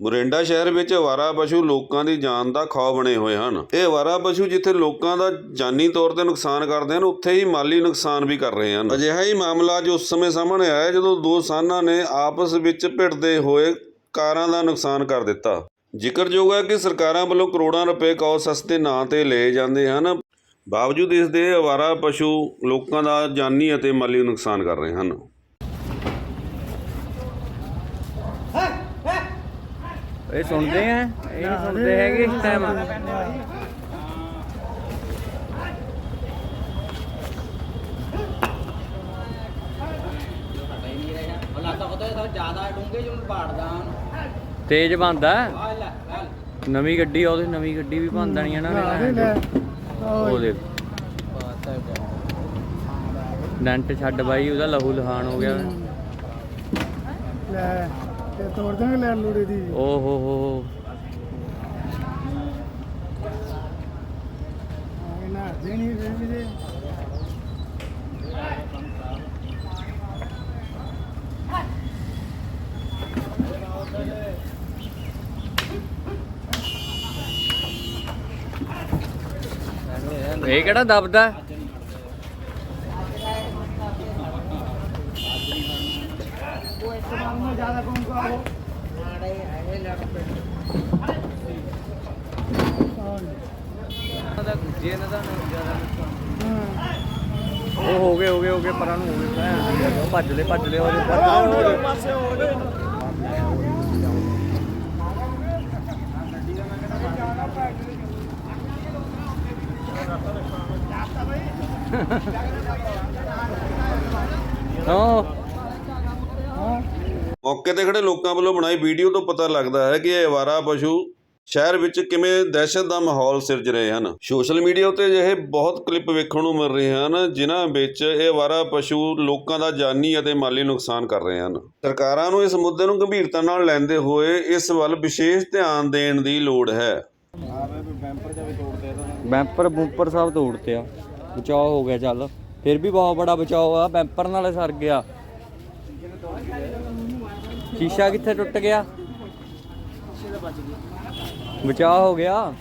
ਮੋਰਿੰਡਾ ਸ਼ਹਿਰ ਵਿੱਚ ਅਵਾਰਾ ਪਸ਼ੂ ਲੋਕਾਂ ਦੀ ਜਾਨ ਦਾ ਖੌਅ ਬਣੇ ਹੋਏ ਹਨ। ਇਹ ਅਵਾਰਾ ਪਸ਼ੂ ਜਿੱਥੇ ਲੋਕਾਂ ਦਾ ਜਾਨੀ ਤੌਰ ਤੇ ਨੁਕਸਾਨ ਕਰਦੇ ਹਨ, ਉੱਥੇ ਹੀ ਮਾਲੀ ਨੁਕਸਾਨ ਵੀ ਕਰ ਰਹੇ ਹਨ। ਅਜਿਹਾ ਹੀ ਮਾਮਲਾ ਅੱਜ ਉਸ ਸਮੇਂ ਸਾਹਮਣੇ ਆਇਆ ਜਦੋਂ ਦੋ ਸਾਨਾਂ ਨੇ ਆਪਸ ਵਿੱਚ ਭਿੜਦੇ ਹੋਏ ਕਾਰਾਂ ਦਾ ਨੁਕਸਾਨ ਕਰ ਦਿੱਤਾ। ਜ਼ਿਕਰਯੋਗ ਹੈ ਕਿ ਸਰਕਾਰਾਂ ਵੱਲੋਂ ਕਰੋੜਾਂ ਰੁਪਏ ਕੌ ਸਸਤੇ ਨਾਂ ਤੇ ਲਏ ਜਾਂਦੇ ਹਨ। ਬਾਵਜੂਦ ਇਸ ਦੇ ਅਵਾਰਾ ਪਸ਼ੂ ਲੋਕਾਂ ਦਾ ਜਾਨੀ ਅਤੇ ਮਾਲੀ ਨੁਕਸਾਨ ਕਰ ਰਹੇ ਹਨ। ਇਹ ਸੁਣਦੇ ਆ? ਇਹ ਨਹੀਂ ਸੁਣਦੇ ਹੈਗੇ ਇਸ ਟਾਈਮ ਤੇਜ਼ ਬੰਦਾ ਨਵੀਂ ਗੱਡੀ ਆ ਉਹਦੀ ਨਵੀਂ ਗੱਡੀ ਵੀ ਭੰਨ ਦੇਣੀ ਇਹਨਾਂ ਨੇ ਉਹ ਦੇਖ। ਡੰਟ ਛੱਡ ਬਾਈ ਉਹਦਾ ਲਹੂ ਲਹਾਨ ਹੋ ਗਿਆ। ਲੈ। ਤੇ ਤੋੜ ਦਾਂਗੇ ਲੈ ਲੂੜੇ ਦੀ? ਓ ਹੋ ਹੋ। ਹੋ ਇਹਨਾਂ ਦੇਣੀ ਰਹਿੰਦੀ ਦੇ ਇਹ ਕਿਹੜਾ ਦਬਦਾ? ਉਹ ਜੇ ਇਹਨਾਂ ਦਾ ਜ਼ਿਆਦਾ ਉਹ ਹੋ ਗਏ ਹੋ ਗਏ ਹੋ ਗਏ, ਪਰਾਂ ਨੂੰ ਹੋ ਗਏ। ਭੈਣ ਦੀ ਭੱਜ ਲੈ ਭੱਜ ਲੈ, ਹੋ ਜਾ ਭੱਜ ਲੈ ਪਾਸੇ ਹੋ ਗਏ ਹਾਂ। ਮੌਕੇ ਤੇ ਖੜੇ ਲੋਕਾਂ ਵੱਲੋਂ ਬਣਾਈ ਵੀਡੀਓ ਤੋਂ ਪਤਾ ਲੱਗਦਾ ਹੈ ਕਿ ਇਹ ਅਵਾਰਾ ਪਸ਼ੂ ਸ਼ਹਿਰ ਵਿੱਚ ਕਿਵੇਂ ਦਹਿਸ਼ਤ ਦਾ ਮਾਹੌਲ ਸਿਰਜ ਰਹੇ ਹਨ। ਸੋਸ਼ਲ ਮੀਡੀਆ ਉੱਤੇ ਅਜਿਹੇ ਬਹੁਤ ਕਲਿੱਪ ਵੇਖਣ ਨੂੰ ਮਿਲ ਰਹੇ ਹਨ, ਜਿਨ੍ਹਾਂ ਵਿੱਚ ਇਹ ਅਵਾਰਾ ਪਸ਼ੂ ਲੋਕਾਂ ਦਾ ਜਾਨੀ ਅਤੇ ਮਾਲੀ ਨੁਕਸਾਨ ਕਰ ਰਹੇ ਹਨ। ਸਰਕਾਰਾਂ ਨੂੰ ਇਸ ਮੁੱਦੇ ਨੂੰ ਗੰਭੀਰਤਾ ਨਾਲ ਲੈਂਦੇ ਹੋਏ ਇਸ ਵੱਲ ਵਿਸ਼ੇਸ਼ ਧਿਆਨ ਦੇਣ ਦੀ ਲੋੜ ਹੈ। ਬੈਂਪਰ ਬੂੰਪਰ ਸਭ ਤੋੜਤੇ ਆ। ਬਚਾਓ ਹੋ ਗਿਆ ਚੱਲ। ਫਿਰ ਵੀ ਬਹੁਤ ਬੜਾ ਬਚਾਓ ਆ ਬੈਂਪਰ ਨਾਲੇ ਸਰ ਗਿਆ। ਸ਼ੀਸ਼ਾ ਕਿੱਥੇ ਟੁੱਟ ਗਿਆ? ਬਚਾ ਹੋ ਗਿਆ।